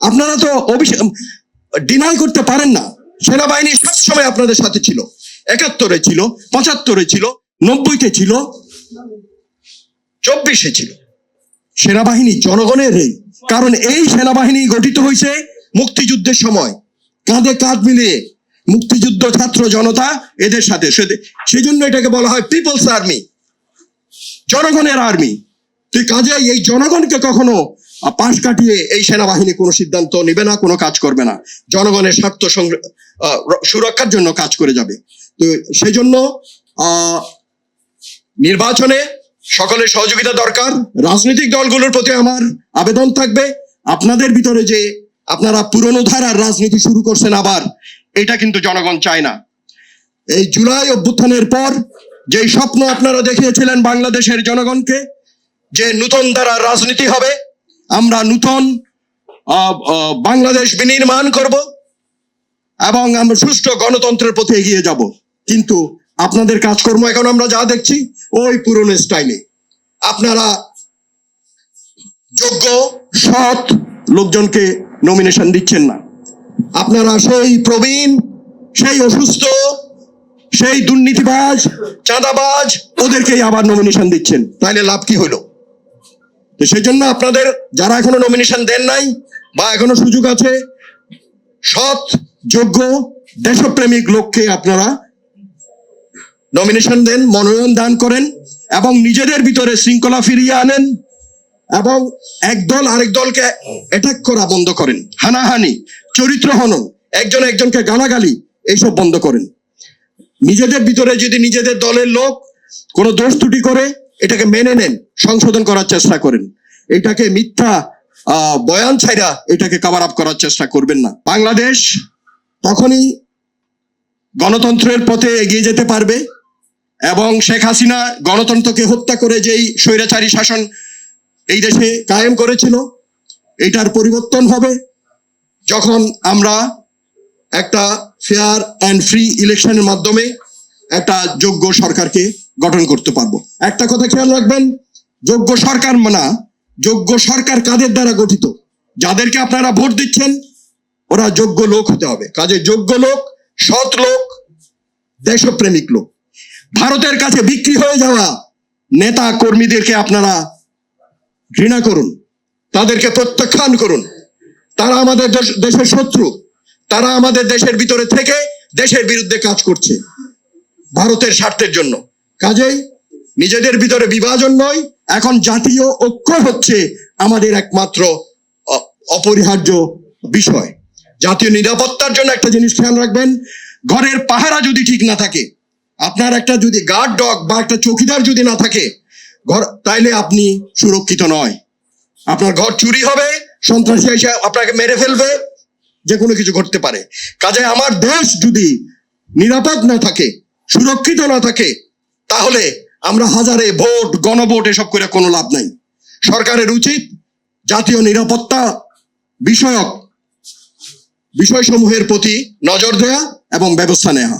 আপনারা তো ডিনাই করতে পারেন না। সেনাবাহিনী সবসময় আপনাদের সাথে ছিল। একাত্তরে ছিল, পঁচাত্তরে ছিল, নব্বইতে ছিল, চব্বিশে ছিল। সেনাবাহিনী জনগণের কারণ এই সেনাবাহিনী গঠিত হয়েছে মুক্তিযুদ্ধের সময়। কাঁধে কাঁধ মিলিয়ে মুক্তিযুদ্ধ ছাত্র জনতা এদের সাথে। সে- সেজন্য এটাকে বলা হয় পিপলস আর্মি জনগণের আর্মি তুই কাজে এই জনগণকে কখনো পাশ কাটিয়ে এই সেনাবাহিনী কোনো সিদ্ধান্ত নেবে না, কোনো কাজ করবে না। জনগণের স্বার্থ সুরক্ষার জন্য কাজ করে যাবে। তো সেই জন্য নির্বাচনে সকলের সহযোগিতা দরকার। রাজনৈতিক দলগুলোর প্রতি আমার আবেদন থাকবে। আপনাদের ভিতরে যে আপনারা পুরনো ধারার রাজনীতি শুরু করছেন আবার, এটা কিন্তু জনগণ চায় না। এই জুলাই অভ্যুত্থানের পর যে স্বপ্ন আপনারা দেখিয়েছিলেন বাংলাদেশের জনগণকে, যে নূতন ধারার রাজনীতি হবে আমরা নূতন বাংলাদেশ বিনির্মাণ করব এবং আমরা সুষ্ঠু গণতন্ত্রের পথে এগিয়ে যাব। কিন্তু আপনাদের কাজকর্ম এখন আমরা যা দেখছি, ওই পুরনো স্টাইলে। আপনারা যোগ্য, সৎ লোকজনকে নমিনেশন দিচ্ছেন না। আপনারা সেই প্রবীণ, সেই অসুস্থ, সেই দুর্নীতিবাজ, চাঁদাবাজ, ওদেরকেই আবার নমিনেশন দিচ্ছেন। তাইলে লাভ কি হলো? তো সেই জন্য আপনাদের যারা এখনও নমিনেশন দেন নাই বা এখনও সুযোগ আছে, সৎ, যোগ্য দেশপ্রেমিক লোককে আপনারা নমিনেশন দেন, মনোনয়ন দান করেন এবং নিজেদের ভিতরে শৃঙ্খলা ফিরিয়ে আনেন এবং এক দল আরেক দলকে অ্যাটাক করা বন্ধ করেন। হানাহানি, চরিত্র হনন, একজন একজনকে গালাগালি, এইসব বন্ধ করেন। নিজেদের ভিতরে যদি নিজেদের দলের লোক কোনো দোষ ত্রুটি করে এটাকে মেনে নেন, সংশোধন করার চেষ্টা করেন। এটাকে মিথ্যা বয়ান ছাইরা এটাকে কাভার আপ করার চেষ্টা করবেন না। বাংলাদেশ তখনই গণতন্ত্রের পথে এগিয়ে যেতে পারবে এবং শেখ হাসিনা গণতন্ত্রকে হত্যা করে যেই স্বৈরাচারী শাসন এই দেশে কায়েম করেছিল, এটার পরিবর্তন হবে যখন আমরা একটা ফেয়ার অ্যান্ড ফ্রি ইলেকশনের মাধ্যমে একটা যোগ্য সরকারকে গঠন করতে পারব। একটা কথা খেয়াল রাখবেন, যোগ্য সরকার না যোগ্য সরকার কাদের দ্বারা গঠিত? যাদেরকে আপনারা ভোট দিচ্ছেন, ওরা যোগ্য লোক হতে হবে। কাজে যোগ্য লোক, সৎ লোক, দেশপ্রেমিক লোক। ভারতের কাছে বিক্রি হয়ে যাওয়া নেতা কর্মীদেরকে আপনারা ঘৃণা করুন, তাদেরকে প্রত্যাখ্যান করুন। তারা আমাদের দেশ- দেশের শত্রু। তারা আমাদের দেশের ভিতরে থেকে দেশের বিরুদ্ধে কাজ করছে, ভারতের স্বার্থের জন্য। কাজেই নিজেদের ভিতরে বিভাজন নয়, এখন জাতীয় ঐক্য হচ্ছে আমাদের একমাত্র অপরিহার্য বিষয়। জাতীয় নিরাপত্তার জন্য একটা জিনিস খেয়াল রাখবেন, ঘরের পাহারা যদি ঠিক না থাকে, আপনার একটা যদি গার্ড ডগ বা একটা চৌকিদার যদি না থাকে, ঘর, তাইলে আপনি সুরক্ষিত নয়। আপনার ঘর চুরি হবে, সন্ত্রাসী এসে আপনাকে মেরে ফেলবে, যে কোনো কিছু ঘটতে পারে। কাজে আমার দেশ যদি নিরাপদ না থাকে, সুরক্ষিত না থাকে তাহলে আমরা হাজারে ভোট, গণভোট এসব করে কোনো লাভ নাই। সরকারের উচিত জাতীয় নিরাপত্তা বিষয়ক বিষয়সমূহের প্রতি নজর দেওয়া এবং ব্যবস্থা নেওয়া